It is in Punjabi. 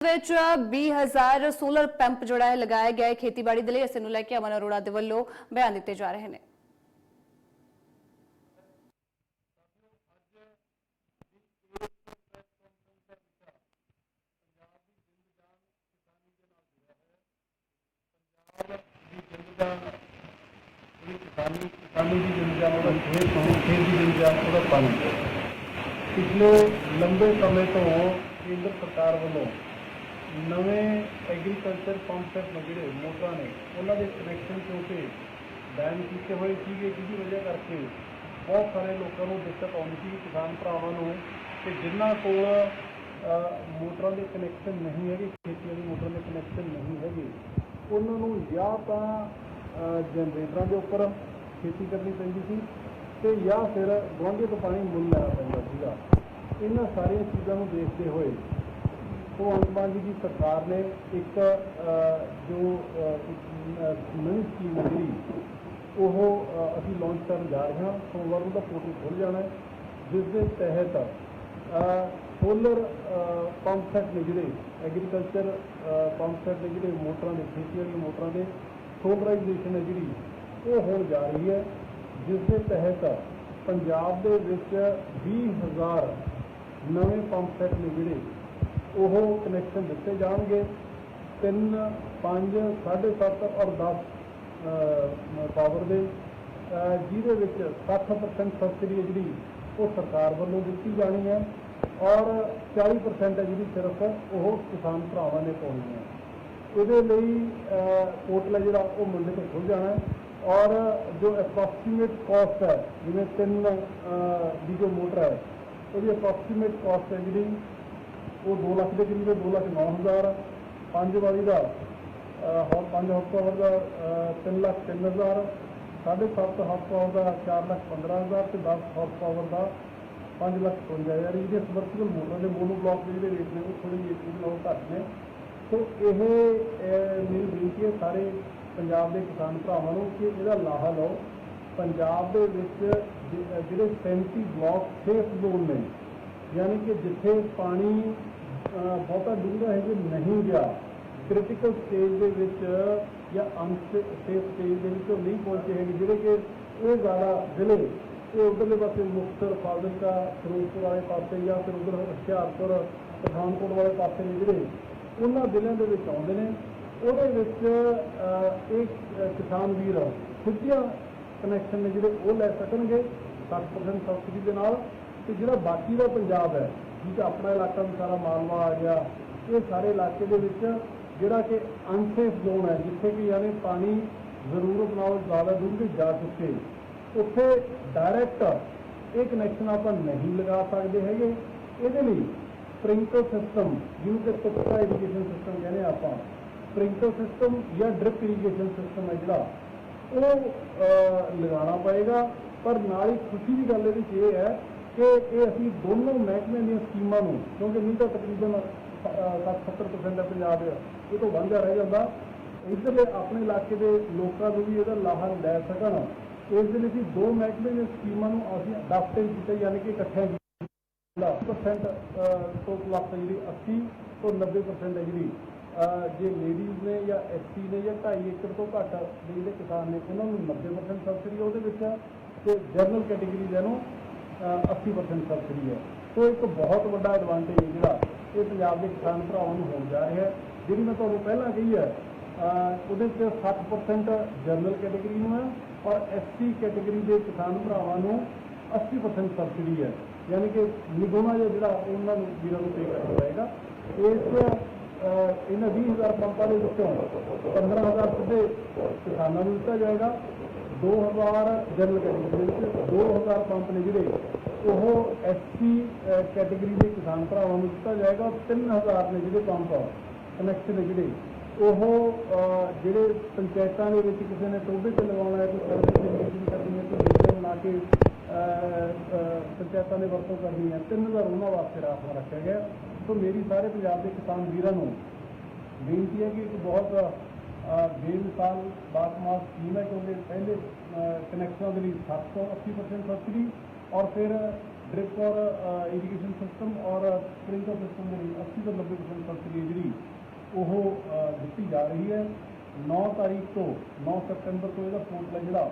ਵਿੱਚ 20000 ਸੋਲਰ ਪੰਪ ਜਿਹੜਾ ਹੈ ਲਗਾਇਆ ਗਿਆ ਹੈ। ਖੇਤੀਬਾੜੀ ਦੇ ਲਈ ਇਸ ਨੂੰ ਲੈ ਕੇ ਅਮਨ ਅਰੋੜਾ ਦੇ ਵੱਲੋਂ ਬਿਆਨ ਦਿੱਤੇ ਜਾ ਰਹੇ ਨੇ। ਇਹ ਕਿਸਾਨੀ ਕਿਸਾਨੀ ਦੀ ਜ਼ਿੰਦਗੀ ਉਹਦਾ ਖੇਤ ਤੋਂ ਖੇਤ ਦੀ ਜ਼ਿੰਦਗੀ ਉਹਦਾ ਪਾਣੀ ਪਿਛਲੇ ਲੰਬੇ ਸਮੇਂ ਤੋਂ ਕੇਂਦਰ ਸਰਕਾਰ ਵੱਲੋਂ ਨਵੇਂ ਐਗਰੀਕਲਚਰ ਪੰਪ ਸੈਟ ਨੇ ਜਿਹੜੇ ਮੋਟਰਾਂ ਨੇ, ਉਹਨਾਂ ਦੇ ਕਨੈਕਸ਼ਨ ਕਿਉਂਕਿ ਬੈਨ ਕੀਤੇ ਹੋਏ ਸੀਗੇ, ਜਿਹਦੀ ਵਜ੍ਹਾ ਕਰਕੇ ਬਹੁਤ ਸਾਰੇ ਲੋਕਾਂ ਨੂੰ ਦਿੱਕਤ ਆਉਂਦੀ ਸੀ, ਕਿਸਾਨ ਭਰਾਵਾਂ ਨੂੰ, ਕਿ ਜਿਨ੍ਹਾਂ ਕੋਲ ਮੋਟਰਾਂ ਦੇ ਕਨੈਕਸ਼ਨ ਨਹੀਂ ਹੈਗੇ ਖੇਤੀ ਵਾਲੀ ਮੋਟਰਾਂ ਦੇ ਕਨੈਕਸ਼ਨ ਨਹੀਂ ਹੈਗੇ, ਉਹਨਾਂ ਨੂੰ ਜਾਂ ਤਾਂ ਜਨਰੇਟਰਾਂ ਦੇ ਉੱਪਰ ਖੇਤੀ ਕਰਨੀ ਪੈਂਦੀ ਸੀ ਤੇ ਜਾਂ ਫਿਰ ਗੁਆਂਢੀ ਤੋਂ ਪਾਣੀ ਮੁੱਲ ਲੈਣਾ ਪੈਂਦਾ ਸੀਗਾ। ਇਹਨਾਂ ਸਾਰੀਆਂ ਚੀਜ਼ਾਂ ਨੂੰ ਦੇਖਦੇ ਹੋਏ ਭਗਵੰਤ ਮਾਨ ਜੀ ਦੀ ਸਰਕਾਰ ਨੇ ਇੱਕ ਜੋ ਨਵੀਂ ਸਕੀਮ ਹੈ ਜਿਹੜੀ ਉਹ ਅਸੀਂ ਲਾਂਚ ਕਰਨ ਜਾ ਰਹੇ ਹਾਂ। ਸੋਮਵਾਰ ਨੂੰ ਦਾ ਪੋਰਟਲ ਖੁੱਲ ਜਾਣਾ ਜਿਸ ਦੇ ਤਹਿਤ ਸੋਲਰ ਪੰਪ ਸੈਟ ਨੇ ਜਿਹੜੇ ਐਗਰੀਕਲਚਰ ਪੰਪ ਸੈਟ ਨੇ ਜਿਹੜੇ ਮੋਟਰਾਂ ਦੇ ਖੇਤੀ ਵਾਲੀਆਂ ਮੋਟਰਾਂ ਦੇ ਸੋਲਰਾਈਜੇਸ਼ਨ ਹੈ ਜਿਹੜੀ, ਉਹ ਹੋਣ ਜਾ ਰਹੀ ਹੈ, ਜਿਸ ਦੇ ਤਹਿਤ ਪੰਜਾਬ ਦੇ ਵਿੱਚ 20000 ਨਵੇਂ ਪੰਪ ਸੈਟ ਨੇ ਜਿਹੜੇ ਉਹ ਕਨੈਕਸ਼ਨ ਦਿੱਤੇ ਜਾਣਗੇ। 3 5 7.5 ਔਰ 10 ਪਾਵਰ ਦੇ। ਜਿਹਦੇ ਵਿੱਚ 60% ਸਬਸਿਡੀ ਹੈ ਜਿਹੜੀ ਉਹ ਸਰਕਾਰ ਵੱਲੋਂ ਦਿੱਤੀ ਜਾਣੀ ਹੈ ਔਰ 40% ਹੈ ਜਿਹੜੀ ਸਿਰਫ ਉਹ ਕਿਸਾਨ ਭਰਾਵਾਂ ਨੇ ਪਾਉਣੀ ਹੈ। ਇਹਦੇ ਲਈ ਪੋਰਟਲ ਹੈ ਜਿਹੜਾ ਉਹ ਮੰਡੇ ਤੋਂ ਖੁੱਲ ਜਾਣਾ ਔਰ ਜੋ ਅਪਰੋਕਸੀਮੇਟ ਕਾਸਟ ਹੈ ਜਿਵੇਂ ਤਿੰਨ ਅਹ, ਦੀ ਜੋ ਮੋਟਰ ਹੈ ਉਹਦੀ ਅਪਰੋਕਸੀਮੇਟ ਕਾਸਟ ਹੈ ਜਿਹੜੀ ਉਹ 2 ਲੱਖ ਦੇ ਕਰੀਬ ਹੈ 2 ਲੱਖ 9 ਹਜ਼ਾਰ। ਪੰਜ ਵਾਰੀ ਦਾ ਹੋਰ 5 ਹਾਰਸ ਪਾਵਰ ਦਾ 3 ਲੱਖ 3 ਹਜ਼ਾਰ। ਸਾਢੇ ਸੱਤ ਹਾਰਸ ਪਾਵਰ ਦਾ 4 ਲੱਖ 15 ਹਜ਼ਾਰ ਤੇ 10 ਹਾਰਸ ਪਾਵਰ ਦਾ 5 ਲੱਖ 55 ਹਜ਼ਾਰ। ਇਹਦੇ ਸਮਰਥਨ ਮੋਟਰਾਂ ਦੇ ਮੋਨੋ ਬਲਾਕ ਦੇ ਜਿਹੜੇ ਰੇਟ ਨੇ ਉਹ ਥੋੜੀ ਜਿਹੀ ਇਹਦੇ ਨਾਲੋਂ ਘੱਟ ਨੇ। ਸੋ ਇਹ ਅਹ, ਮੇਰੀ ਬੇਨਤੀ ਹੈ ਸਾਰੇ ਪੰਜਾਬ ਦੇ ਕਿਸਾਨ ਭਰਾਵਾਂ ਨੂੰ ਕਿ ਇਹਦਾ ਲਾਹਾ ਲਓ। ਪੰਜਾਬ ਦੇ ਵਿੱਚ ਜਿ- ਅਹ, ਜਿਹੜੇ 37 ਬਲਾਕ ਸੇਫ ਜ਼ੋਨ ਨੇ ਯਾਨੀ ਕਿ ਜਿੱਥੇ ਪਾਣੀ ਬਹੁਤਾ ਡੂੰਘਾ ਹੈ ਜੇ ਨਹੀਂ ਗਿਆ ਕ੍ਰਿਟੀਕਲ ਸਟੇਜ ਦੇ ਵਿੱਚ ਜਾਂ ਅਨਸੇਫ ਸਟੇਜ ਦੇ ਵਿੱਚ ਉਹ ਨਹੀਂ ਪਹੁੰਚੇ ਹੈਗੇ ਜਿਹੜੇ ਕਿ ਉਹ ਜ਼ਿਆਦਾ ਜ਼ਿਲ੍ਹੇ ਇਹ ਉਧਰਲੇ ਪਾਸੇ ਮੁਕਤਸਰ ਫਾਜ਼ਿਲਕਾ ਫਿਰੋਜ਼ਪੁਰ ਵਾਲੇ ਪਾਸੇ ਜਾਂ ਫਿਰ ਉਧਰ ਹੁਸ਼ਿਆਰਪੁਰ ਪਠਾਨਕੋਟ ਵਾਲੇ ਪਾਸੇ ਨੇ ਜਿਹੜੇ ਉਹਨਾਂ ਜ਼ਿਲ੍ਹਿਆਂ ਦੇ ਵਿੱਚ ਆਉਂਦੇ ਨੇ। ਉਹਦੇ ਵਿੱਚ ਅਹ, ਇਹ ਕਿਸਾਨ ਵੀਰ ਸਿੱਧੀਆਂ ਕਨੈਕਸ਼ਨ ਨੇ ਜਿਹੜੇ ਉਹ ਲੈ ਸਕਣਗੇ 60% ਸਬਸਿਡੀ ਦੇ ਨਾਲ। ਤੇ ਜਿਹੜਾ ਬਾਕੀ ਦਾ ਪੰਜਾਬ ਹੈ ਜਿਹਦਾ ਆਪਣਾ ਇਲਾਕਾ ਵੀ ਸਾਰਾ ਮਾਲਵਾ ਆ ਗਿਆ, ਇਹ ਸਾਰੇ ਇਲਾਕੇ ਦੇ ਵਿੱਚ ਜਿਹੜਾ ਕਿ ਅਨਸੇਫ ਜ਼ੋਨ ਹੈ, ਜਿੱਥੇ ਕਿ ਯਾਨੀ ਪਾਣੀ ਜ਼ਰੂਰਤ ਨਾਲੋਂ ਜ਼ਿਆਦਾ ਡੂੰਘੇ ਜਾ ਚੁੱਕੇ। ਉੱਥੇ ਡਾਇਰੈਕਟ ਇਹ ਕਨੈਕਸ਼ਨ ਆਪਾਂ ਨਹੀਂ ਲਗਾ ਸਕਦੇ ਹੈਗੇ। ਇਹਦੇ ਲਈ ਸਪ੍ਰਿੰਕਲ ਸਿਸਟਮ ਜਿਹਨੂੰ ਕਿ ਤੁਪਕਾ ਇਰੀਗੇਸ਼ਨ ਸਿਸਟਮ ਕਹਿੰਦੇ ਆ ਆਪਾਂ ਸਪ੍ਰਿੰਕਲ ਸਿਸਟਮ ਜਾਂ ਡ੍ਰਿਪ ਇਰੀਗੇਸ਼ਨ ਸਿਸਟਮ ਹੈ ਜਿਹੜਾ, ਉਹ ਲਗਾਉਣਾ ਪਏਗਾ। ਪਰ ਨਾਲ ਹੀ ਖੁਸ਼ੀ ਦੀ ਗੱਲ ਇਹਦੇ 'ਚ ਇਹ ਹੈ ਕਿ ਇਹ ਅਸੀਂ ਦੋਨੋਂ ਮਹਿਕਮੇ ਦੀਆਂ ਸਕੀਮਾਂ ਨੂੰ, ਕਿਉਂਕਿ ਨਹੀਂ ਤਾਂ ਤਕਰੀਬਨ 60-70% ਦਾ ਪੰਜਾਬ ਹੈ ਇਹ ਤੋਂ ਵਾਂਝਾ ਰਹਿ ਜਾਂਦਾ। ਇੱਧਰਲੇ ਆਪਣੇ ਇਲਾਕੇ ਦੇ ਲੋਕਾਂ ਨੂੰ ਵੀ ਇਹਦਾ ਲਾਹਾ ਲੈ ਸਕਣ। ਇਸ ਦੇ ਲਈ ਅਸੀਂ ਦੋ ਮਹਿਕਮੇ ਦੀਆਂ ਸਕੀਮਾਂ ਨੂੰ ਅਸੀਂ ਅਡਾਪਟੇਡ ਕੀਤਾ, ਯਾਨੀ ਕਿ ਇਕੱਠੇ 10% ਤੋਂ ਪਲੱਸ ਜਿਹੜੀ 80 ਤੋਂ 90% ਹੈ ਜਿਹੜੀ ਜੇ ਲੇਡੀਜ਼ ਨੇ ਜਾਂ ਐਸਸੀ ਨੇ ਜਾਂ 2.5 ਏਕੜ ਤੋਂ ਘੱਟ ਦੇ ਜਿਹੜੇ ਕਿਸਾਨ ਨੇ, ਉਹਨਾਂ ਨੂੰ 90% ਸਬਸਿਡੀ ਉਹਦੇ ਵਿੱਚ। ਹੈ ਤੇ ਜਨਰਲ ਕੈਟਾਗਰੀ ਦੇ ਨੂੰ 80% ਸਬਸਿਡੀ ਹੈ। ਸੋ ਇੱਕ ਬਹੁਤ ਵੱਡਾ ਐਡਵਾਂਟੇਜ ਜਿਹੜਾ ਇਹ ਪੰਜਾਬ ਦੇ ਕਿਸਾਨ ਭਰਾਵਾਂ ਨੂੰ ਹੋਣ ਜਾ ਰਿਹਾ ਹੈ। ਜਿਹੜੀ ਮੈਂ ਤੁਹਾਨੂੰ ਪਹਿਲਾਂ ਕਹੀ ਹੈ ਉਹਦੇ 'ਚ 60% ਜਨਰਲ ਕੈਟਾਗਰੀ ਨੂੰ ਹੈ ਔਰ ਐਸਸੀ ਕੈਟਾਗਰੀ ਦੇ ਕਿਸਾਨ ਭਰਾਵਾਂ ਨੂੰ 80% ਸਬਸਿਡੀ ਹੈ। ਯਾਨੀ ਕਿ ਨਿਗੋਣਾ ਜਿਹਾ ਜਿਹੜਾ ਉਹਨਾਂ ਨੂੰ ਵੀਰਾਂ ਨੂੰ ਪੇ ਕਰਨਾ ਪਏਗਾ। ਇਸ ਅਹ, ਇਹਨਾਂ 20000 ਪੰਪਾਂ ਦੇ ਵਿੱਚੋਂ 15000 ਸਿੱਧੇ ਕਿਸਾਨਾਂ ਨੂੰ ਦਿੱਤਾ ਜਾਏਗਾ। 2000 ਜਨਰਲ ਕੈਟਾਗਰੀ ਦੇ ਵਿੱਚ 2000 ਪੰਪ ਨੇ ਜਿਹੜੇ, ਉਹ ਐਸਸੀ ਕੈਟਾਗਰੀ ਦੇ ਕਿਸਾਨ ਭਰਾਵਾਂ ਨੂੰ ਦਿੱਤਾ ਜਾਏਗਾ। 3000 ਨੇ ਜਿਹੜੇ ਪੰਪ ਕਨੈਕਸ਼ਨ ਨੇ ਜਿਹੜੇ, ਉਹ ਜਿਹੜੇ ਪੰਚਾਇਤਾਂ ਦੇ ਵਿੱਚ ਕਿਸੇ ਨੇ ਟੋਭੇ ਤੇ ਲਗਾਉਣਾ ਹੈ, ਕੋਈ ਸੜਕ ਤੇ ਮੀਟਿੰਗ ਕਰਨੀ ਹੈ, ਕੋਈ ਡਿੱਗੇ ਬਣਾ ਕੇ ਪੰਚਾਇਤਾਂ ਨੇ ਵਰਤੋਂ ਕਰਨੀ ਹੈ 3000 ਉਹਨਾਂ ਵਾਸਤੇ ਰਾਖਵਾ ਰੱਖਿਆ ਗਿਆ। ਸੋ ਮੇਰੀ ਸਾਰੇ ਪੰਜਾਬ ਦੇ ਕਿਸਾਨ ਵੀਰਾਂ ਨੂੰ ਬੇਨਤੀ ਹੈ ਕਿ ਇੱਕ ਬਹੁਤ ਬੇਮਿਸਾਲ ਬਾਕਮਾਲ ਸਕੀਮ ਹੈ ਕਿਉਂਕਿ ਪਹਿਲੇ ਕਨੈਕਸ਼ਨਾਂ ਦੇ ਲਈ 7 ਤੋਂ 80% ਸਬਸਿਡੀ ਔਰ ਫਿਰ ਡ੍ਰਿਪ ਔਰ ਇਰੀਗੇਸ਼ਨ ਸਿਸਟਮ ਔਰ ਸਪ੍ਰਿੰਕਲਰ ਸਿਸਟਮ ਦੇ ਲਈ 80 ਤੋਂ 90% ਸਬਸਿਡੀ ਜਿਹੜੀ ਉਹ ਦਿੱਤੀ ਜਾ ਰਹੀ ਹੈ। 9 ਤਾਰੀਖ ਤੋਂ 9 ਸਤੰਬਰ ਤੋਂ ਇਹਦਾ ਪੋਰਟਲ ਹੈ ਜਿਹੜਾ